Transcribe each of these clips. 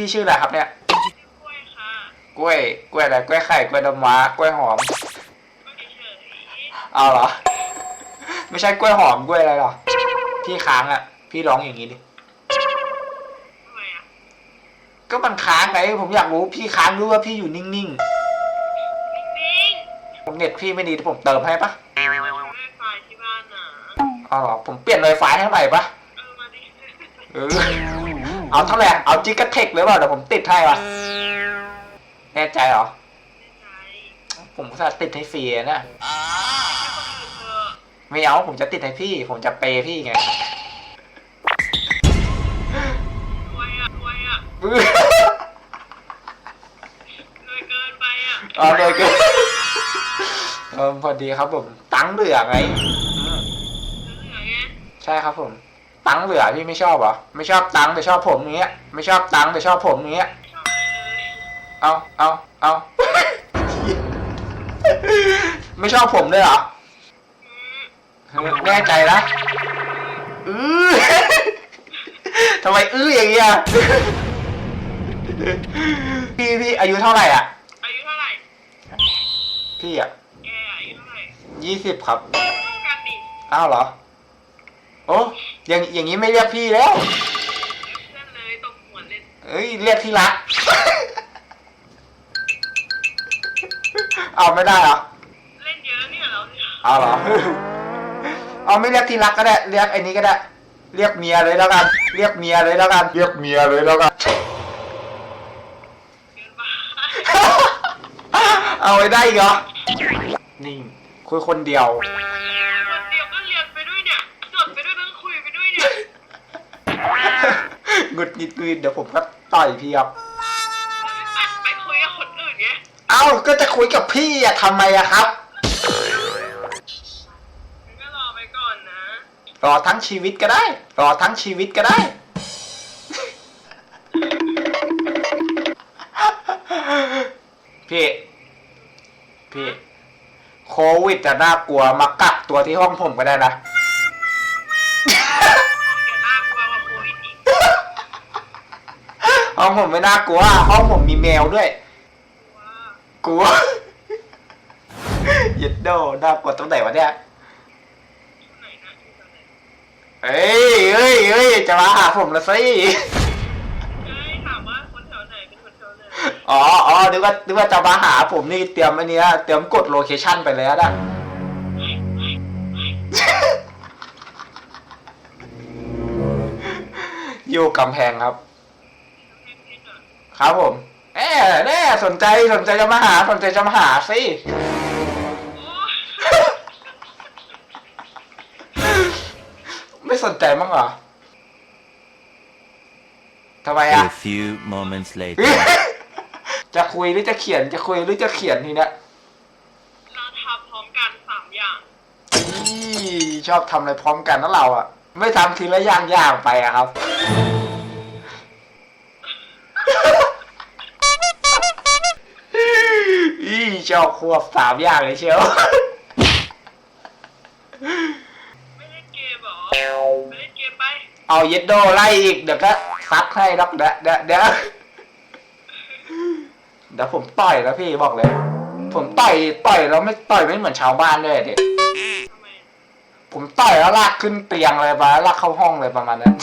พี่ชื่ออะไรครับเนี่ย กล้วยค่ะกล้วย กล้วยอะไร กล้วยไข่ กล้วยดำว้ากล้วยหอม ก็เฉยเอาเหรอ ไม่ใช่กล้วยหอม กล้วยอะไรหรอ พี่ค้างอะ พี่ร้องอย่างนี้ดิ ๆทำไมอะก็มันค้างไง ผมอยากรู้ พี่ค้างหรือว่าพี่อยู่นิ่งนิ่งๆ ผมเน็ตพี่ไม่ดีผมเติมให้ปะๆไม่ไฟที่บ้านน่ะเอาเหรอ ผมเปลี่ยนไวไฟให้ใหม่ปะเออมาดิ เออ เอาเท่าไหร่เอาจิกะเทคหรือเปล่าเดี๋ยวผมติดให้วะแน่ใจเหรอใจผมจะติดให้ฟรีนะแค่คนอื่นเถอะไม่เอาผมจะติดให้พี่ ผมจะเปย์พี่ไงรวยอะรวยอะรวยเกินไปอะเอาเลยก็เออพอดีครับผม ตังค์เหลือไงอืมเหลือไงใช่ครับผม ตังค์เหลือพี่ไม่ชอบเหรอไม่ชอบตังค์แต่ชอบผมอย่างเงี้ย ไม่ชอบตังค์แต่ชอบผมอย่างเงี้ยชอบอะไรเลยเอาเอาเอาไม่ชอบผมเลยเหรออืมแน่ใจนะอื้อทำไมอื้ออย่างเงี้ยพี่พี่อายุเท่าไหร่อะอายุเท่าไหร่พี่อะแกอายุเท่าไหร่ยี่สิบครับเท่ากันดิอ้าวเหรอ โอ้อย่างอย่างนี้ไม่เรียกพี่แล้ว เพื่อนเลยตบหัวเล่นเอ้ยเรียกที่รัก เอาไม่ได้เหรอเล่นเยอะเนี่ยเราเนี่ยเอาเหรอ เอาไม่เรียกที่รักก็ได้ เรียกไอ้นี้ก็ได้ เรียกเมียเลยแล้วกัน เรียกเมียเลยแล้วกัน เรียกเมียเลยแล้วกัน เกินไปเอาไว้ได้อีกเหรอนี่คุยคนเดียว งุดหงิดหงุดหงิดเดี๋ยวผมก็ต่อยพี่ครับไปคุยกับคนอื่นไงเอ้าก็จะคุยกับพี่อะทำไมอะครับงั้นก็รอไปก่อนนะรอทั้งชีวิตก็ได้ รอทั้งชีวิตก็ได้ พี่ พี่ โควิดจะน่ากลัวมากักตัวที่ห้องผมก็ได้นะ องผมไม่น่ากลัวห้องผมมีแมวด้วยว่ากลัวเย็ดโดน่ากลัวตรงไหนวะเนี่ยที่ไหนนะที่ไหนเอ้ยเอ้ยเอ้ยจะมาหาผมละสิเอ้ยถามว่าคนแถวไหนเป็นคนแถวไหนอ๋ออ๋อนึกว่านึกว่าจะมาหาผมนี่เตรียมอันเนี้ยเตรียมกดโลเคชั่นไปแล้วนะอยู่กำแพงครับเพชรอะ ครับผมแน่แน่สนใจสนใจจะมาหาสนใจจะมาหาสิโอ้ยไม่สนใจมั้งเหรอทำไมอะ A few moments later. จะคุยหรือจะเขียนจะคุยหรือจะเขียนทีเนี้ยเราทำพร้อมกันสามอย่างอี้ชอบทำอะไรพร้อมกันนะเราอะไม่ทำทีละอย่างอย่างๆไปอะครับ อี้ชอบควบสามอย่างเลยเชียว ไม่เล่นเกมเหรอ ไม่เล่นเกมไปเอาเย็ดโดไล่อีกเดี๋ยวก็ซัดให้ดอกเดี๋ยวเดี๋ยวเดี๋ยวเดี๋ยวผมต่อยแล้วพี่บอกเลย ผมต่อยต่อยแล้วไม่ต่อยไม่เหมือนชาวบ้านด้วยเด็กทำไมผมต่อยแล้วลากขึ้นเตียงเลยปะลากเข้าห้องเลยประมาณนั้น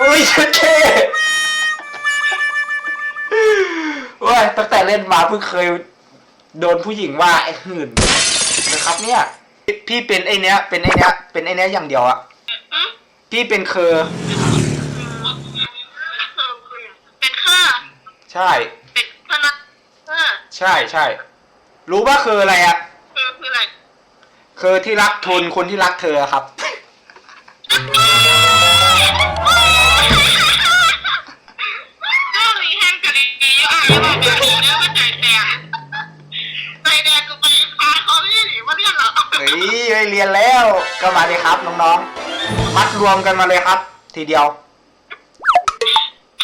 อุ้ยเท่ เล่นมาเพิ่งเคยโดนผู้หญิงว่าไอ้หื่นนะครับเนี่ย พี่เป็นไอเนี้ย เป็นไอเนี้ย เป็นไอเนี้ยอย่างเดียวอะอะพี่เป็นเคอร์เป็นข้าใช่ เป็นพนักข้าใช่ใช่ รู้ว่าเคออะไรอะคือคืออะไรเคอที่รักทุนคนที่รักเธอครับก็มีแห้งกะลีเยอะอะ ไม่เรียนแล้วก็มาเลยครับน้องๆ มัดรวมกันมาเลยครับ ทีเดียว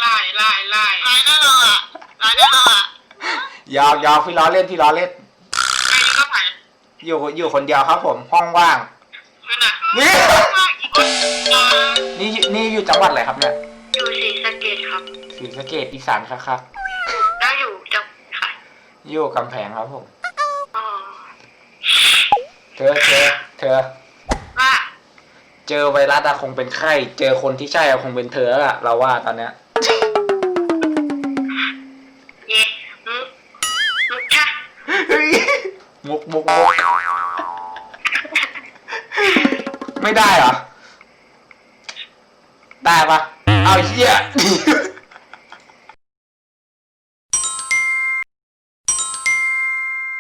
ไล่ไล่ไล่ไล่ได้หรอไล่ได้หรอยาวยาวพี่ล้อเล่นพี่ล้อเล่น ใครอยู่ก็ผ่านอยู่อยู่คนเดียวครับ ผมห้องว่าง คือนะนี่ อีกคนนี่อยู่นี่อยู่จังหวัดอะไรครับเนี่ยอยู่ศรีสะเกดครับ ศรีสะเกดอีสานครับครับแล้วอยู่จังค่ะอยู่กำแพงครับผม อ๋อ เธอเธอ เธอว่าเจอไวรัสอะคงเป็นไข้ เจอคนที่ใช่อะคงเป็นเธอแล้วอะเราว่าตอนเนี้ย เย่มุกมุกค่ะมุกมุกมุกไม่ได้เหรอ ได้ปะเอาเหี้ย